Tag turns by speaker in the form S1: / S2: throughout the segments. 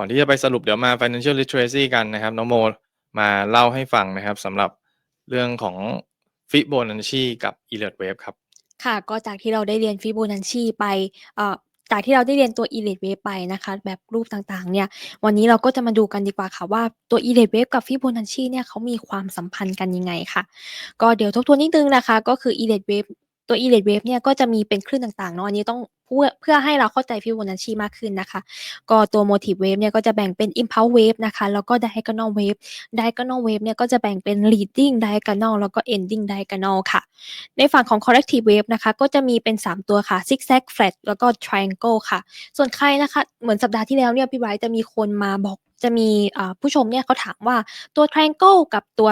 S1: ก่อนที่จะไปสรุปเดี๋ยวมา financial literacy กันนะครับน้องโมมาเล่าให้ฟังนะครับสำหรับเรื่องของ Fibonacci กับ Elliott Wave ครับ
S2: ค่ะ ก็จากที่เราได้เรียน Fibonacci ไปเอ่อจากที่เราได้เรียนตัว Elliott Wave ไปนะคะแบบรูปต่างๆเนี่ยวันนี้เราก็จะมาดูกันดีกว่าค่ะว่าตัว Elliott Wave กับ Fibonacci เนี่ยเขามีความสัมพันธ์กันยังไงค่ะ ก็เดี๋ยวทบทวนนิดนึงนะคะ ก็คือ Elliott Wave ตัว Elliott Wave เนี่ยก็จะมีเป็นคลื่นต่างๆเนาะอันนี้ต้องเพื่อเพื่อให้เราเข้าใจ Fibonacci มากขึ้นนะคะ ก็ตัว Motive Wave เนี่ยก็จะแบ่งเป็น Impulse Wave นะคะ แล้วก็ Diagonal Wave Diagonal Wave เนี่ยก็จะแบ่งเป็น Leading Diagonal แล้วก็ Ending Diagonal ค่ะ ในฝั่งของ Corrective Wave นะคะ ก็จะมีเป็น 3 ตัวค่ะ Zigzag Flat แล้วก็ Triangle ค่ะ ส่วนใครนะคะ เหมือนสัปดาห์ที่แล้วเนี่ยพี่ไบรท์จะมีคนมาบอกจะมีผู้ชมเนี่ยเขาถามว่าตัว Triangle กับตัว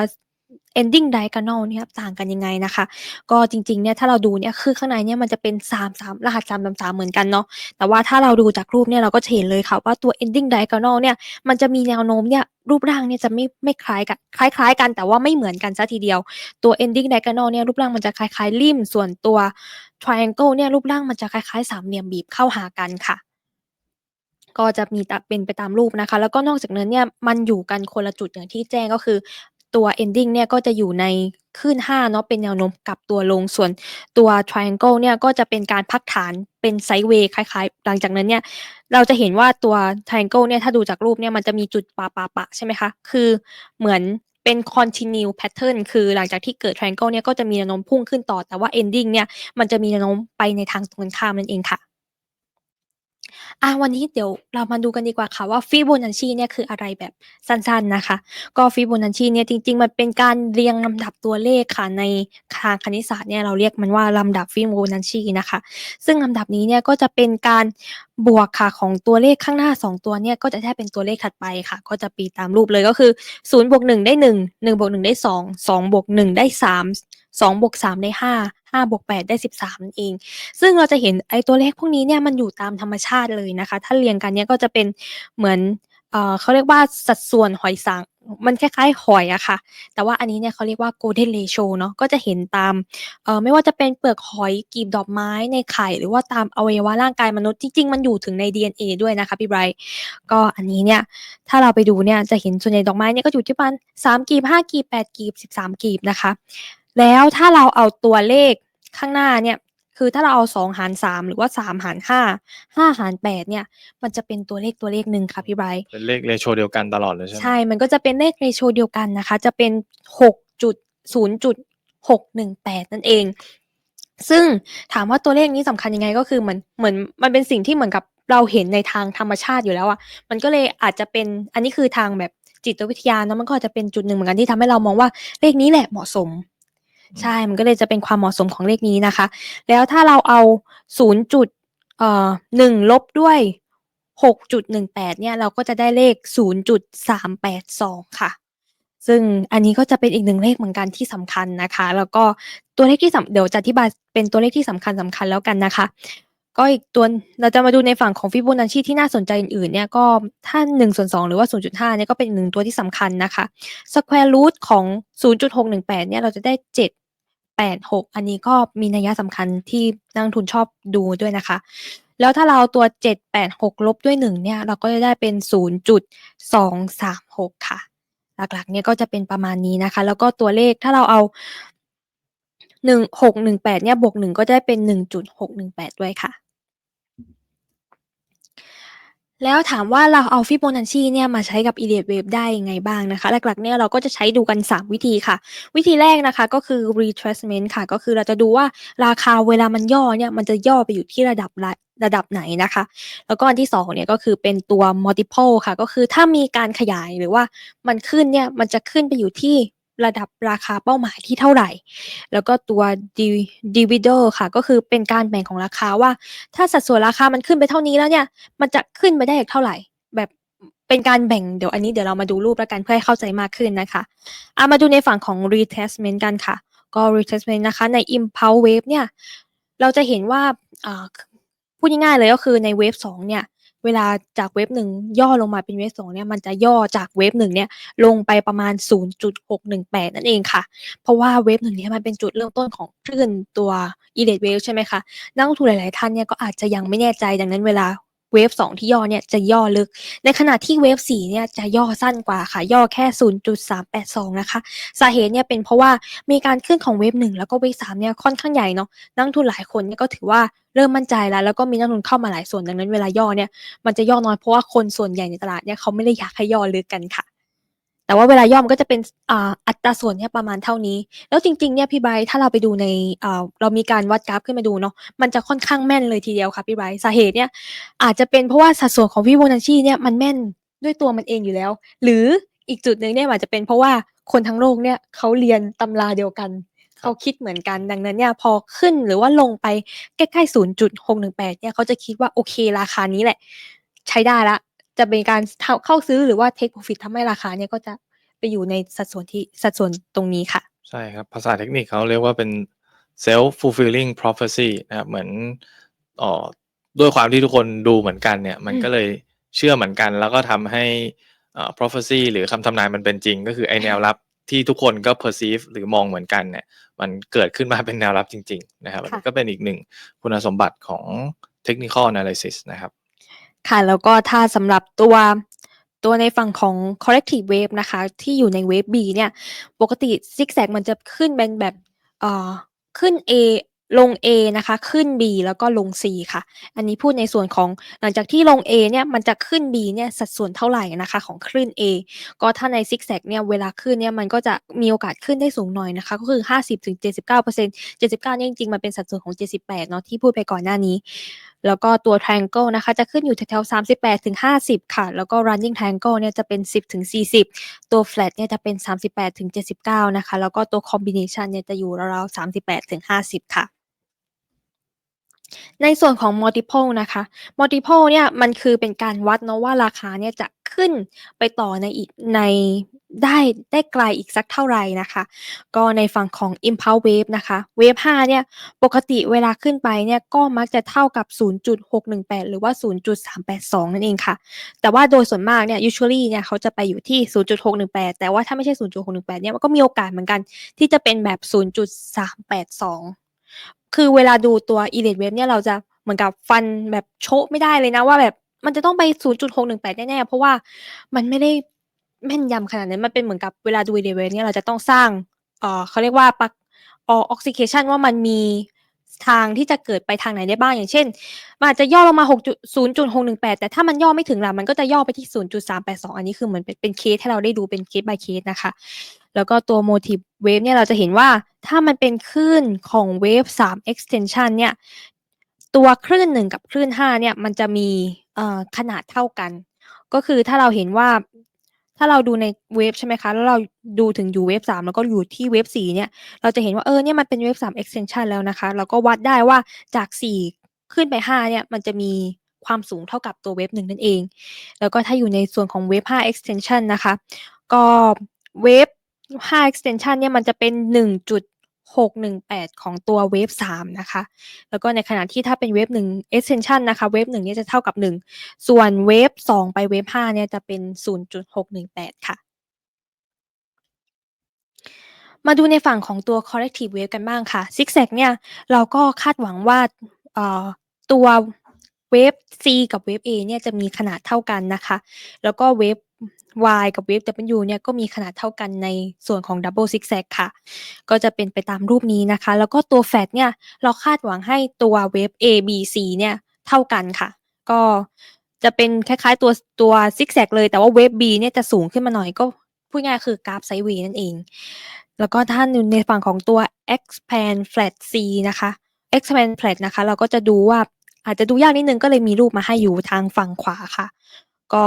S2: Ending Diagonal เนี่ยต่างกันยังไงนะคะ ก็จริงๆเนี่ยถ้าเราดูเนี่ยคือข้างในเนี่ยมันจะเป็น 3 3 รหัส 333 เหมือนกันเนาะแต่ว่าถ้าเราดูจากรูปเนี่ยเราก็จะเห็นเลยค่ะว่าตัว Ending Diagonal เนี่ยมันจะมีแนวโน้มเนี่ยรูปร่างเนี่ยจะไม่ไม่คล้ายกันคล้าย ๆ กันแต่ว่าไม่เหมือนกันเสียทีเดียวตัว Ending Diagonal เนี่ยรูปร่างมันจะคล้ายๆริมส่วนตัว Triangle เนี่ยรูปร่างมันจะคล้ายๆสามเหลี่ยมบีบเข้าหากันค่ะก็จะมีตะเป็นไปตามรูปนะคะ แล้วก็นอกจากนั้นเนี่ยมันอยู่กันคนละจุดอย่างที่แจ้งก็คือ ตัว Ending เนี่ยก็จะอยู่ในคลื่น5เนาะเป็นแนวโน้มกลับตัวลงส่วนตัว Triangle เนี่ยก็จะเป็นการพักฐานเป็น Sideways คล้ายๆ หลังจากนั้นเนี่ยเราจะเห็นว่าตัว Triangle เนี่ยถ้าดูจากรูปเนี่ยมันจะมีจุดปะๆๆใช่ไหมคะ คือเหมือนเป็น Continue Pattern คือหลังจากที่เกิด Triangle เนี่ยก็จะมีแนวโน้มพุ่งขึ้นต่อแต่ว่า Ending เนี่ยมันจะมีแนวโน้มไปในทางตรงกันข้ามนั่นเองค่ะ อา วันนี้เดี๋ยวเรามาดูกันดีกว่าค่ะว่า Fibonacci เนี่ยคืออะไรแบบสั้น ๆ นะคะ ก็ Fibonacci เนี่ยจริง ๆ มันเป็นการเรียงลำดับตัวเลขค่ะ ในทางคณิตศาสตร์เนี่ยเราเรียกมันว่าลำดับ Fibonacci นะคะ ซึ่งลำดับนี้เนี่ยก็จะเป็นการบวกค่ะของตัวเลขข้างหน้า 2 ตัวเนี่ย ก็จะได้เป็นตัวเลขถัดไปค่ะ ก็จะปีตามรูปเลย ก็คือ 0 บวก 1 ได้ 1 1 บวก 1 ได้ 2 2 บวก 1 ได้ 3 2บวก3ได้ 5 5บวก8ได้ 13นั่นเอง ซึ่งเราจะเห็นไอ้ตัวเลขพวกนี้เนี่ยมันอยู่ตามธรรมชาติเลยนะคะ ถ้าเรียงกันเนี่ยก็จะเป็นเหมือนเออเขาเรียกว่าสัดส่วนหอยสังมันคล้ายๆหอยอะค่ะ แต่ว่าอันนี้เนี่ยเขาเรียกว่า Golden Ratio เนาะ ก็จะเห็นตามเอ่อไม่ว่าจะเป็นเปลือกหอยกีบดอกไม้ในไข่ หรือว่าตามอวัยวะร่างกายมนุษย์ จริงๆ มันอยู่ถึงใน DNA ด้วยนะคะพี่ไบรท์ ก็อันนี้เนี่ย ถ้าเราไปดูเนี่ยจะเห็นส่วนใหญ่ดอกไม้เนี่ยก็อยู่ที่ประมาณ3กีบ5กีบ8กีบ13 กีบนะคะ แล้วถ้าเราเอาตัวเลขข้างหน้าเนี่ยคือถ้าเราเอา 2 หาร 3 หรือว่า 3 หาร 5 5 หาร 8 เนี่ย มันจะเป็นตัวเลขตัวเลขหนึ่งค่ะพี่ไบรท์
S1: เป็นเลข ratio เดียวกันตลอดเลยใช่ไหม?
S2: ใช่ มันก็จะเป็นเลข ratio เดียวกันนะคะ จะเป็น 6.0.618 นั่นเอง ซึ่งถามว่าตัวเลขนี้สำคัญยังไงก็คือเหมือนเหมือนมันเป็นสิ่งที่เหมือนกับเราเห็นในทางธรรมชาติอยู่แล้วอะมันก็เลยอาจจะเป็นอันนี้คือทางแบบจิตวิทยาเนาะมันก็อาจจะเป็นจุดหนึ่งเหมือนกันที่ทำให้เรามองว่าเลขนี้แหละเหมาะสม
S1: อื
S2: ใช่
S1: มั
S2: นก็เลยจะเป็นความเหมาะสมของเลขนี้นะคะ แล้วถ้าเราเอา0จุดเอ่อ1ลบด้วย6.18เนี่ย เราก็จะได้เลข0.382ค่ะ ซึ่งอันนี้ก็จะเป็นอีกหนึ่งเลขเหมือนกันที่สำคัญนะคะ แล้วก็ตัวเลขที่สำเดี๋ยวจะอธิบายเป็นตัวเลขที่สำคัญสำคัญแล้วกันนะคะ ก็อีกตัวเราจะมาดูในฝั่งของ Fibonacci ที่น่าสนใจอื่นๆเนี่ยก็ถ้า1/2หรือว่า 0.5เนี่ยก็เป็นอีก1ตัวที่สำคัญนะคะ Square Root ของ 0.618เนี่ยเราจะได้ 786 อันนี้ก็มีนัยสำคัญที่นักทุนชอบดูด้วยนะคะ แล้วถ้าเราเอาตัว 786 ลบด้วย 1 เนี่ย เราก็จะได้เป็น 0.236 ค่ะ หลักๆ เนี่ยก็จะเป็นประมาณนี้นะคะ แล้วก็ตัวเลขถ้าเราเอา1618เนี่ยบวก1ก็จะได้เป็น1.618ด้วยค่ะ แล้วถามว่าเราเอา Fibonacci เนี่ยมาใช้กับ Elliott Wave ได้ยังไงบ้างนะคะ หลักๆเนี่ยเราก็จะใช้ดูกัน 3 วิธีค่ะ วิธีแรกนะคะก็คือ retracement ค่ะ ก็คือเราจะดูว่าราคาเวลามันย่อเนี่ยมันจะย่อไปอยู่ที่ระดับไรระดับไหนนะคะ แล้วก็อันที่2เนี่ยก็คือเป็นตัว multiple ค่ะ ก็คือถ้ามีการขยายหรือว่ามันขึ้นเนี่ยมันจะขึ้นไปอยู่ที่ ระดับราคาเป้าหมายที่เท่าไหร่ แล้วก็ตัว divi dividend ค่ะ ก็คือเป็นการแบ่งของราคาว่า ถ้าสัดส่วนราคามันขึ้นไปเท่านี้แล้วเนี่ย มันจะขึ้นไปได้อีกเท่าไหรแบบเป็นการแบ่งเดี๋ยวอันนี้เดี๋ยวเรามาดูรูปแล้วกันเพื่อให้เข้าใจมากขึ้นนะคะอามาดูในฝั่งของ retracement กันค่ะ ก็ retracement นะคะใน Impulse Wave เนี่ย เราจะเห็นว่าอ่าพูดง่ายๆเลยก็คือใน Wave 2เนี่ย เวลาจากเว็บหนึ่งย่อลงมาเป็นเว็บสองเนี่ยมันจะย่อจากเว็บหนึ่งเนี่ยลงไปประมาณ 0.618 นั่นเองค่ะ เพราะว่าเว็บหนึ่งเนี่ยมันเป็นจุดเริ่มต้นของคลื่นตัว Elliott Wave ใช่ไหมคะนักลงทุนหลาย ๆ ท่านเนี่ยก็อาจจะยังไม่แน่ใจดังนั้นเวลา เวฟ2ที่ย่อเนี่ยจะย่อลึก ในขณะที่เวฟ4เนี่ยจะย่อสั้นกว่าค่ะ ย่อแค่ 0.382 นะคะ สาเหตุเนี่ยเป็นเพราะว่ามีการขึ้นของเวฟ1แล้วก็เวฟ3เนี่ยค่อนข้างใหญ่เนาะนักทุนหลายคนเนี่ยก็ถือว่าเริ่มมั่นใจแล้ว แล้วก็มีนักลงทุนเข้ามาหลายส่วนดังนั้นเวลาย่อเนี่ยมันจะย่อน้อยเพราะว่าคนส่วนใหญ่ในตลาดเนี่ยเขาไม่ได้อยากให้ย่อลึกกันค่ะ แต่ว่าเวลาย่อมันก็จะเป็นอ่าอัตราส่วนเนี่ยประมาณเท่านี้ แล้วจริงๆเนี่ยพี่ไบรท์ถ้าเราไปดูในอ่าเรามีการวัดกราฟขึ้นมาดูเนาะมันจะค่อนข้างแม่นเลยทีเดียวค่ะพี่ไบรท์สาเหตุเนี่ยอาจจะเป็นเพราะว่าสัดส่วนของฟิโบนัชชีเนี่ยมันแม่นด้วยตัวมันเองอยู่แล้ว หรืออีกจุดหนึ่งเนี่ยอาจจะเป็นเพราะว่าคนทั้งโลกเนี่ยเขาเรียนตำราเดียวกันเขาคิดเหมือนกันดังนั้นเนี่ยพอขึ้นหรือว่าลงไปใกล้ๆ0.618เนี่ยเขาจะคิดว่าโอเคราคานี้แหละ ใช้ได้แล้ว จะเป็นการเข้าเข้าซื้อหรือว่า take profit ทำให้ราคาเนี่ยก็จะไปอยู่ในสัดส่วนที่สัดส่วนตรงนี้ค่ะ
S1: ใช่ครับ ภาษาเทคนิคเขาเรียกว่าเป็น self fulfilling prophecy นะครับเหมือนเอ่อด้วยความที่ทุกคนดูเหมือนกันเนี่ย มัน
S2: อืม
S1: ก็เลยเชื่อเหมือนกัน แล้วก็ทำให้เอ่อ prophecy หรือคำทำนายมันเป็นจริง ก็คือไอแนวรับที่ทุกคนก็ perceive หรือมองเหมือนกันเนี่ย มันเกิดขึ้นมาเป็นแนวรับจริง ๆ นะครับอันนี้
S2: ค่ะ
S1: ก็เป็นอีกหนึ่งคุณสมบัติของ technical analysis นะครับ
S2: ค่ะ แล้วก็ถ้าสำหรับตัวตัวในฝั่งของ corrective wave นะคะ ที่อยู่ใน wave B เนี่ย ปกติ zigzag มันจะขึ้นเป็นแบบเอ่อขึ้น A ลง A นะคะ ขึ้น B แล้วก็ลง C ค่ะ อันนี้พูดในส่วนของหลังจากที่ลง A เนี่ย มันจะขึ้น B เนี่ย สัดส่วนเท่าไหร่นะคะของคลื่น A ก็ถ้าใน zigzag เนี่ย เวลาขึ้นเนี่ย มันก็จะมีโอกาสขึ้นได้สูงหน่อยนะคะ ก็คือ 50-79% 79เนี่ยจริงๆ มันเป็นสัดส่วนของ 78 เนาะที่พูดไปก่อนหน้านี้แล้วก็ตัว triangle นะคะ จะขึ้นอยู่แถวๆ38ถึง50 ค่ะ แล้วก็ running triangle เนี่ยจะเป็น 10ถึง40 ตัว flat เนี่ยจะเป็น 38ถึง79 นะคะ แล้วก็ตัว combination เนี่ยจะอยู่ราวๆ38ถึง50 ค่ะ ในส่วนของ multiple นะคะ multiple เนี่ยมันคือเป็นการวัดเนาะว่าราคาเนี่ยจะขึ้นไปต่อในอีกในได้ได้ไกลอีกสักเท่าไหร่นะคะ ก็ในฝั่งของ impulse wave นะคะ wave 5เนี่ยปกติเวลาขึ้นไปเนี่ยก็มักจะเท่ากับ 0.618 หรือว่า 0.382 นั่นเองค่ะ แต่ว่าโดยส่วนมากเนี่ย usually เนี่ยเขาจะไปอยู่ที่ 0.618 แต่ว่าถ้าไม่ใช่ 0.618 เนี่ยมันก็มีโอกาสเหมือนกัน ที่จะเป็นแบบ 0.382 คือเวลาดูตัว elite wave เนี่ยเราจะเหมือนกับฟันแบบโชะไม่ได้เลยนะว่าแบบมันจะต้องไป 0.618 แน่ๆ เพราะว่ามันไม่ได้แม่นยำขนาดนั้น มันเป็นเหมือนกับเวลาดู elite wave เนี่ยเราจะต้องสร้างเออเขาเรียกว่าปักออ oxycation ว่ามันมีทางที่จะเกิดไปทางไหนได้บ้าง อย่างเช่น มันอาจจะย่อลงมา6จุด0.618 แต่ถ้ามันย่อไม่ถึงล่ะ มันก็จะย่อไปที่ 0.382 อันนี้คือเหมือนเป็นเป็นเคสให้เราได้ดูเป็นเคส by เคสนะคะ แล้วก็ตัว motive wave เนี่ยเราจะเห็นว่าถ้ามันเป็นคลื่นของ wave 3 extension เนี่ยตัวคลื่น 1 กับคลื่น 5 เนี่ยมันจะมีขนาดเท่ากัน ก็คือถ้าเราเห็นว่าถ้าเราดูในเวฟใช่ไหมคะ แล้วเราดูถึงอยู่เวฟ3แล้วก็อยู่ที่เวฟ4เนี่ย เราจะเห็นว่าเออเนี่ยมันเป็นเวฟ3 extension แล้วนะคะแล้วก็วัดได้ว่าจาก4ขึ้นไป5เนี่ยมันจะมีความสูงเท่ากับตัวเวฟ1นั่นเอง แล้วก็ถ้าอยู่ในส่วนของเวฟ5 extension นะคะ ก็เวฟ 5 extension เนี่ยมันจะเป็น 1.618 ของตัวเวฟ3นะคะ แล้วก็ในขณะที่ถ้าเป็นเวฟ1 extension นะคะเวฟ1เนี่ยจะเท่ากับ 1 ส่วนเวฟ2ไปเวฟ5เนี่ยจะเป็น 0.618 ค่ะมาดูในฝั่งของตัว corrective wave กันบ้างค่ะ zigzag เนี่ย เราก็คาดหวังว่าตัวเวฟ C กับเวฟ A เนี่ยจะมีขนาดเท่ากันนะคะ แล้วก็เวฟ Y กับเวฟ W เนี่ยก็มีขนาดเท่ากันในส่วนของ double zigzag ค่ะ ก็จะเป็นไปตามรูปนี้นะคะ แล้วก็ตัว flat เนี่ยเราคาดหวังให้ตัวเวฟ A B C เนี่ยเท่ากันค่ะ ก็จะเป็นคล้ายๆตัวตัว zigzag เลยแต่ว่าเวฟ B เนี่ยจะสูงขึ้นมาหน่อยก็พูดง่ายๆคือกราฟไซด์เวย์นั่นเอง แล้วก็ถ้าในฝั่งของตัว expand flat C นะคะ expand flat นะคะ เราก็จะดูว่าอาจจะดูยากนิดนึงก็เลยมีรูปมาให้อยู่ทางฝั่งขวาค่ะ ก็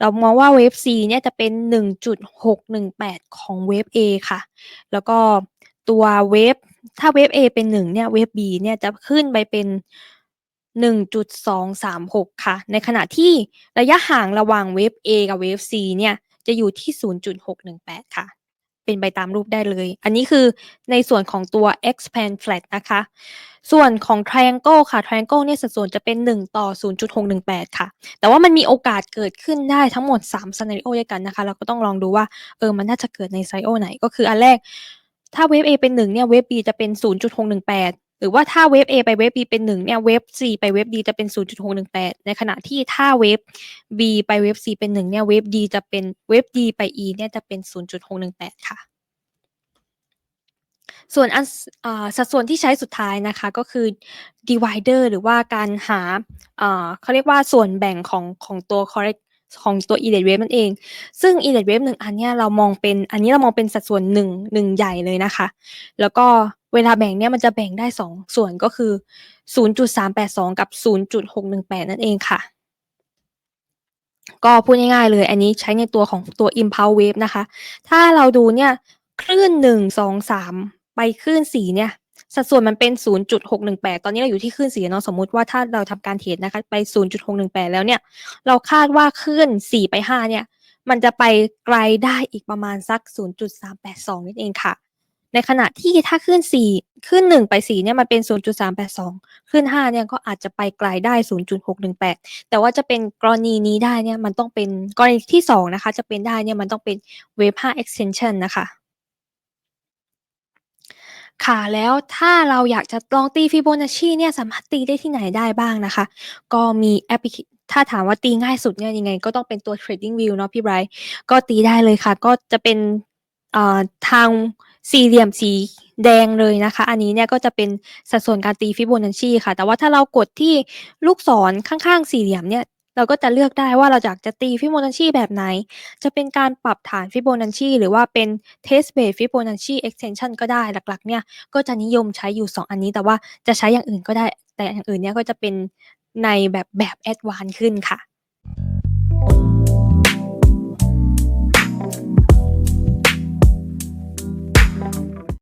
S2: เรามองว่าเวฟ C เนี่ยจะเป็น 1.618 ของเวฟ A ค่ะ แล้วก็ตัวเวฟถ้าเวฟ A เป็น 1 เนี่ยเวฟ B เนี่ยจะขึ้นไปเป็น 1.236 ค่ะ ในขณะที่ระยะห่างระหว่างเวฟ A กับเวฟ C เนี่ยจะอยู่ที่ 0.618 ค่ะ เป็นไปตามรูปได้เลย อันนี้คือในส่วนของตัว expand flat นะคะ ส่วนของ triangle ค่ะ triangle เนี่ยสัดส่วนจะเป็น 1 ต่อ 0.618 ค่ะ แต่ว่ามันมีโอกาสเกิดขึ้นได้ทั้งหมด3 scenario ด้วยกันนะคะ เราก็ต้องลองดูว่า เออ มันน่าจะเกิดใน scenario ไหน ก็คืออันแรก ถ้าเวฟ A เป็น 1 เนี่ย เวฟ B จะเป็น 0.618 หรือว่าถ้าเวฟ A ไปเวฟ B เป็น1เนี่ยเวฟ C ไปเวฟ D จะเป็น 0.618 ในขณะที่ถ้าเวฟ B ไปเวฟ C เป็น1เนี่ยเวฟ D จะเป็นเวฟ D ไป E เนี่ยจะเป็น 0.618 ค่ะ ส่วนอันสอ่าสัดส่วนที่ใช้สุดท้ายนะคะก็คือ divider หรือว่าการหาอ่าเขาเรียกว่าส่วนแบ่งของของตัว correct ของตัว Elliott wave นั่นเอง ซึ่ง Elliott wave 1อันเนี่ยเรามองเป็น อันนี้เรามองเป็นสัดส่วน1 1ใหญ่เลยนะคะ แล้วก็ เวลาแบ่งเนี่ยมันจะแบ่งได้ 2 ส่วนก็คือ 0.382 กับ 0.618 นั่นเองค่ะ ก็พูดง่ายๆเลย อันนี้ใช้ในตัวของตัว impulse wave นะคะ ถ้าเราดูเนี่ยคลื่น 1 2 3 ไปคลื่น 4 เนี่ย สัดส่วนมันเป็น 0.618 ตอนนี้เราอยู่ที่คลื่น 4 เนาะสมมุติว่าถ้าเราทำการเทรดนะคะ ไป 0.618 แล้วเนี่ย เราคาดว่าคลื่น 4 ไป 5 เนี่ยมันจะไปไกลได้อีกประมาณสัก 0.382นั่นเองค่ะ ในขณะที่ถ้าคลื่น4คลื่น1 ไป 4 เนี่ยมันเป็น 0.382คลื่น5 เนี่ยก็อาจจะไปไกลได้ 0.618 แต่ว่าจะเป็นกรณีนี้ได้เนี่ยมันต้องเป็นกรณีที่ 2 นะคะ จะเป็นได้เนี่ยมันต้องเป็น wave 5 extension นะคะ ค่ะแล้วถ้าเราอยากจะลองตี Fibonacci เนี่ยสามารถตีได้ที่ไหนได้บ้างนะคะ ก็มีแอปพลิเคถ้าถามว่าตีง่ายสุดเนี่ยยังไงก็ต้องเป็นตัว TradingView เนาะพี่ไบรท์ก็ตีได้เลยค่ะ ก็จะเป็นทาง สี่เหลี่ยมสีแดงเลยนะคะ อันนี้เนี่ยก็จะเป็นสัดส่วนการตี Fibonacci ค่ะ แต่ว่าถ้าเรากดที่ลูกศรข้างๆ สี่เหลี่ยมเนี่ยเราก็จะเลือกได้ว่าเราอยากจะตี Fibonacci แบบไหน จะเป็นการปรับฐาน Fibonacci หรือว่าเป็น Test Base Fibonacci Extension ก็ได้หลักๆ เนี่ยก็จะนิยมใช้อยู่ 2 อันนี้ แต่ว่าจะใช้อย่างอื่นก็ได้ แต่อย่างอื่นเนี่ยก็จะเป็นในแบบแบบ Advance ขึ้นค่ะ